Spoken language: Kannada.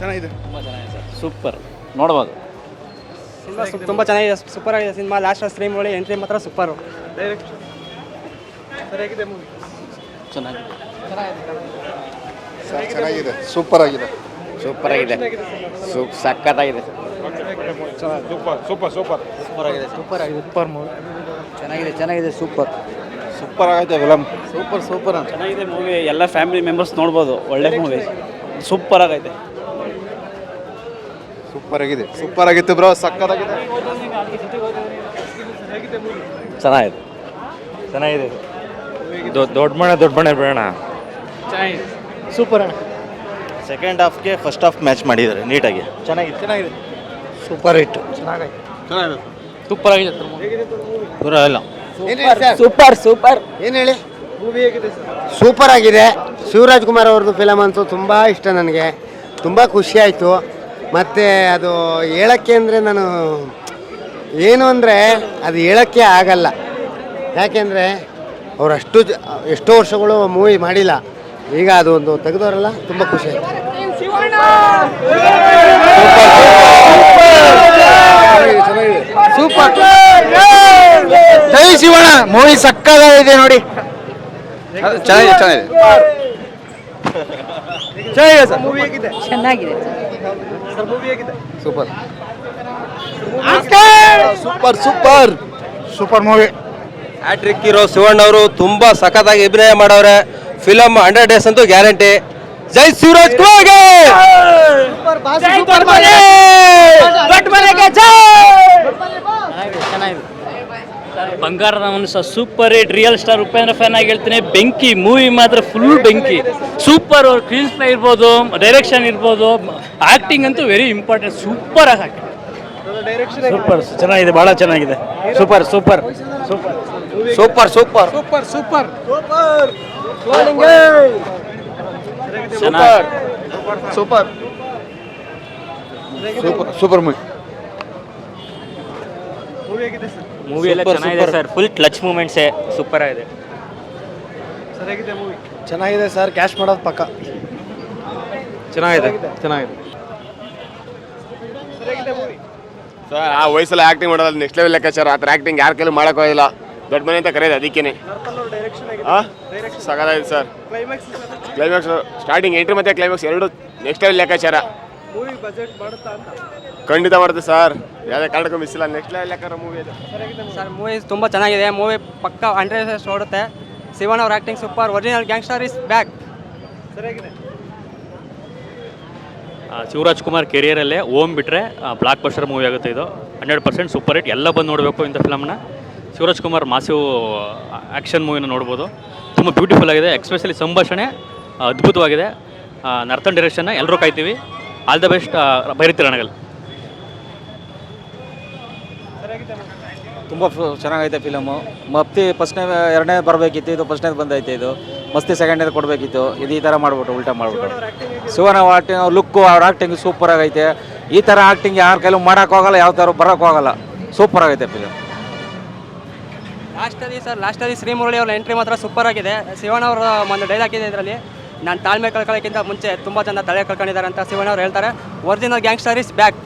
ಚೆನ್ನಾಗಿದೆ. ಸೂಪರ್. ನೋಡ್ಬೋದು. ಸಿನಿಮಾ ತುಂಬ ಚೆನ್ನಾಗಿದೆ. ಸೂಪರ್ ಆಗಿದೆ ಸಿನಿಮಾ. ಲಾಸ್ಟ್ ಸ್ಟ್ರೀಮ್ ಒಳ್ಳೆ ಎಂಟ್ರಿ ಮಾತ್ರ ಸೂಪರು. ಡೈರೆಕ್ಷನ್ ಸರಿಯಾಗಿದೆ ಮೂವಿ ಚೆನ್ನಾಗಿದೆ. ಚೆನ್ನಾಗಿದೆ. ಸೂಪರ್ ಆಗಿದೆ. ಸೂಪರ್ ಆಗಿದೆ. ಸೂಪ್ ಮೂವಿ ಚೆನ್ನಾಗಿದೆ ಚೆನ್ನಾಗಿದೆ ಸೂಪರ್. ಸೂಪರ್ ಆಗಿದೆ ಫಿಲಮ್ ಸೂಪರ್ ಸೂಪರ್ ಚೆನ್ನಾಗಿದೆ ಮೂವಿ ಎಲ್ಲ ಫ್ಯಾಮಿಲಿ ಮೆಂಬರ್ಸ್ ನೋಡ್ಬೋದು. ಒಳ್ಳೆ ಮೂವಿ ಸೂಪರ್ ಆಗೈತೆ. ಸೂಪರ್ ಆಗಿದೆ. ಸೂಪರ್ ಆಗಿತ್ತು ಬ್ರೋ ಸಕ್ಕತ್ತಾಗಿದೆ. ಚೆನ್ನಾಗಿದೆ. ಚೆನ್ನಾಗಿದೆ. ದೊಡ್ಡ ಮನೆ ದೊಡ್ಡ ಮನೆ ಬೇಡ ಸೂಪರ್ ಅಣ್ಣ. ಸೆಕೆಂಡ್ ಹಾಫ್ಗೆ ಫಸ್ಟ್ ಹಾಫ್ ಮ್ಯಾಚ್ ಮಾಡಿದ್ದಾರೆ ನೀಟಾಗಿ. ಚೆನ್ನಾಗಿದೆ. ಚೆನ್ನಾಗಿದೆ. ಸೂಪರ್ ಹಿಟ್ ಸೂಪರ್ ಆಗಿದೆ ಪೂರ ಇಲ್ಲ. ಸೂಪರ್ ಸೂಪರ್ ಏನು ಹೇಳಿ? ಸರ್? ಸೂಪರ್ ಆಗಿದೆ. ಶಿವರಾಜ್ ಕುಮಾರ್ ಅವ್ರದ್ದು ಫಿಲಮ್ ಅಂತೂ ತುಂಬ ಇಷ್ಟ ನನಗೆ. ತುಂಬ ಖುಷಿ ಆಯಿತು. ಮತ್ತು ಅದು ಹೇಳೋಕ್ಕೆ ಅಂದರೆ ನಾನು ಏನು ಅಂದರೆ ಅದು ಹೇಳೋಕ್ಕೆ ಆಗಲ್ಲ. ಯಾಕೆಂದರೆ ಅವ್ರು ಅಷ್ಟು ಜ- ಎಷ್ಟೋ ವರ್ಷಗಳು ಮೂವಿ ಮಾಡಿಲ್ಲ. ಈಗ ಅದು ಒಂದು ತೆಗೆದವರಲ್ಲ ತುಂಬ ಖುಷಿ ಆಯಿತು. ಸೂಪರ್. ಜೈ ಶಿವಣ್ಣ. ಮೂವಿ ಸಕ್ಕದಾಗಿದೆ ನೋಡಿ. ಚೆನ್ನಾಗಿದೆ ಚೆನ್ನಾಗಿದೆ. ಚೆನ್ನಾಗಿದೆ ಚೆನ್ನಾಗಿದೆ. Super super super super movie hat trick hero Shivanna ಅವರು ತುಂಬಾ ಸಖತ್ತಾಗಿ ಅಭಿನಯ ಮಾಡವ್ರೆ ಫಿಲಮ್ ಹಂಡ್ರೆಡ್ ಡೇಸ್ ಅಂತೂ ಗ್ಯಾರಂಟಿ ಜೈ ಶಿವರಾಜ್ ಕುಮಾರ್ಗೆ ಬಂಗಾರದ ಮನುಷ್ಯ super hit real star Upendra fan ಆಗಿ ಹೇಳ್ತೀನಿ. ಬೆಂಕಿ ಮೂವಿ ಮಾತ್ರ ಫುಲ್ ಬೆಂಕಿ. ಸೂಪರ್ ಅವ್ರ ಕ್ಲೀನ್ ಪ್ಲೇ ಇರ್ಬೋದು ಡೈರೆಕ್ಷನ್ ಇರ್ಬೋದು ಆಕ್ಟಿಂಗ್ ಅಂತೂ ವೆರಿ ಇಂಪಾರ್ಟೆಂಟ್ ಸೂಪರ್ ಆಗಿ ಸೂಪರ್ ಚೆನ್ನಾಗಿದೆ ಭಾಳ ಚೆನ್ನಾಗಿದೆ. Super super super super super super super ಚೆನ್ನಾಗಿ super super super movie movie ಹೇಗಿದೆ ಸರ್? ಮೂವಿ ಎಲ್ಲ ಚೆನ್ನಾಗಿದೆ ಸರ್. ಫುಲ್ ಕ್ಲಚ್ ಮೂಮೆಂಟ್ಸೇ ಸೂಪರ್ ಆಗಿದೆ. ಸರಿಯಾಗಿದೆ ಮೂವಿ ಚೆನ್ನಾಗಿದೆ ಸರ್. ಕ್ಯಾಶ್ ಮಾಡೋದು ಪಕ್ಕ. ಚೆನ್ನಾಗಿದೆ ಚೆನ್ನಾಗಿದೆ. ಸರಿಯಾಗಿದೆ ಮೂವಿ ಸರ್ ಆ ವಯಸ್ಸಲ್ಲಿ ಆ್ಯಕ್ಟಿಂಗ್ ಮಾಡೋದು ನೆಕ್ಸ್ಟ್ ಲೆವೆಲ್ ಲೆಕ್ಕಾಚಾರ. ಆ ಥರ ಆ್ಯಕ್ಟಿಂಗ್ ಯಾರ ಕೈಲೂ ಮಾಡೋಕ್ಕೋಗಿಲ್ಲ ದೊಡ್ಡ ಮನೆ ಅಂತ ಕರೆಯೋದು ಅದಕ್ಕೇನೆ. ಡೈರೆಕ್ಷನ್ ಹಾಂ ಸಗದಾಗಿದೆ sir. Climax climax starting entry ಮತ್ತೆ ಕ್ಲೈಮ್ಯಾಕ್ಸ್ ಎರಡು ನೆಕ್ಸ್ಟ್ ಲೆವೆಲ್ ಲೆಕ್ಕಾಚಾರ. ಮೂವಿ ಬಜೆಟ್ ಮಾಡುತ್ತಾ ಅಂತ? ಖಂಡಿತ ಮಾಡುತ್ತೆ ಸರ್. ಯಾವುದೇ ಕಾರಣಕ್ಕೂ ಮಿಸ್ ಇಲ್ಲ ನೆಕ್ಸ್ಟ್ ಲೆವೆಲ್ ಯಾಕಂದ್ರೆ ಮೂವಿ ಇದೆ ಸರ್ ಮೂವಿ ತುಂಬ ಚೆನ್ನಾಗಿದೆ. ಮೂವಿ ಪಕ್ಕ ಹಂಡ್ರೆಡ್ ಓಡುತ್ತೆ. ಸಿವನ್ ಅವ್ರ acting super original gangster is back ಸರಿಯಾಗಿದೆ ಶಿವರಾಜ್ ಕುಮಾರ್ ಕೆರಿಯರಲ್ಲೇ ಓಮ್ ಬಿಟ್ಟರೆ ಬ್ಲಾಕ್ ಬಸ್ಟರ್ ಮೂವಿ ಆಗುತ್ತೆ ಇದು. ಹಂಡ್ರೆಡ್ ಪರ್ಸೆಂಟ್ ಸೂಪರ್ ಹಿಟ್ ಎಲ್ಲ ಬಂದು ನೋಡಬೇಕು ಇಂಥ ಫಿಲಮ್ನ ಶಿವರಾಜ್ ಕುಮಾರ್ ಮಾಸಿವ್ ಆ್ಯಕ್ಷನ್ ಮೂವಿನ ನೋಡ್ಬೋದು. ತುಂಬ ಬ್ಯೂಟಿಫುಲ್ ಆಗಿದೆ. ಎಕ್ಸ್ಪೆಷಲಿ ಸಂಭಾಷಣೆ ಅದ್ಭುತವಾಗಿದೆ. ನರ್ತನ್ ಡೈರೆಕ್ಷನ್ನ ಎಲ್ಲರೂ ಕಾಯ್ತೀವಿ. All the best Bhairathi Ranagal ತುಂಬ ಚೆನ್ನಾಗೈತೆ ಫಿಲಮು ಮತ್ತೆ ಫಸ್ಟ್ನೇ, ಎರಡನೇ ಬರಬೇಕಿತ್ತು, ಇದು ಫಸ್ಟ್ನೇ ಬಂದೈತೆ ಇದು. ಮಸ್ತಿ ಸೆಕೆಂಡ್ನೇದು ಕೊಡಬೇಕಿತ್ತು. ಇದು ಈ ಥರ ಮಾಡ್ಬಿಟ್ಟು, ಉಲ್ಟಾ ಮಾಡ್ಬಿಟ್ಟು. ಶಿವನ ಆಕ್ಟಿಂಗ್ ಲುಕ್ಕು ಅವ್ರ ಆ್ಯಕ್ಟಿಂಗ್ ಸೂಪರ್ ಆಗೈತೆ. ಈ ಥರ ಆ್ಯಕ್ಟಿಂಗ್ ಯಾರ ಕೈಲೂ ಮಾಡೋಕ್ಕಾಗಲ್ಲ ಯಾವ ಥರ ಬರೋಕ್ಕಾಗಲ್ಲ ಸೂಪರ್ ಆಗೈತೆ ಫಿಲಮ್ ಲಾಸ್ಟಲ್ಲಿ ಸರ್ ಲಾಸ್ಟಲ್ಲಿ ಶ್ರೀಮುರಳಿ ಅವ್ರ ಎಂಟ್ರಿ ಮಾತ್ರ ಸೂಪರ್ ಆಗಿದೆ. ಶಿವಣ್ಣ ಅವರು ಒಂದು ಡೈಲಾಗ್ ಇದೆ ಇದರಲ್ಲಿ. ನಾನು ತಾಳ್ಮೆ ಕಳ್ಕೊಳ್ಳೋಕ್ಕಿಂತ ಮುಂಚೆ ತುಂಬ ಜನ ತಲೆ ಕಳ್ಕೊಂಡಿದ್ದಾರೆ ಅಂತ ಶಿವಣ್ಣ ಅವ್ರು ಹೇಳ್ತಾರೆ. Original gangster is back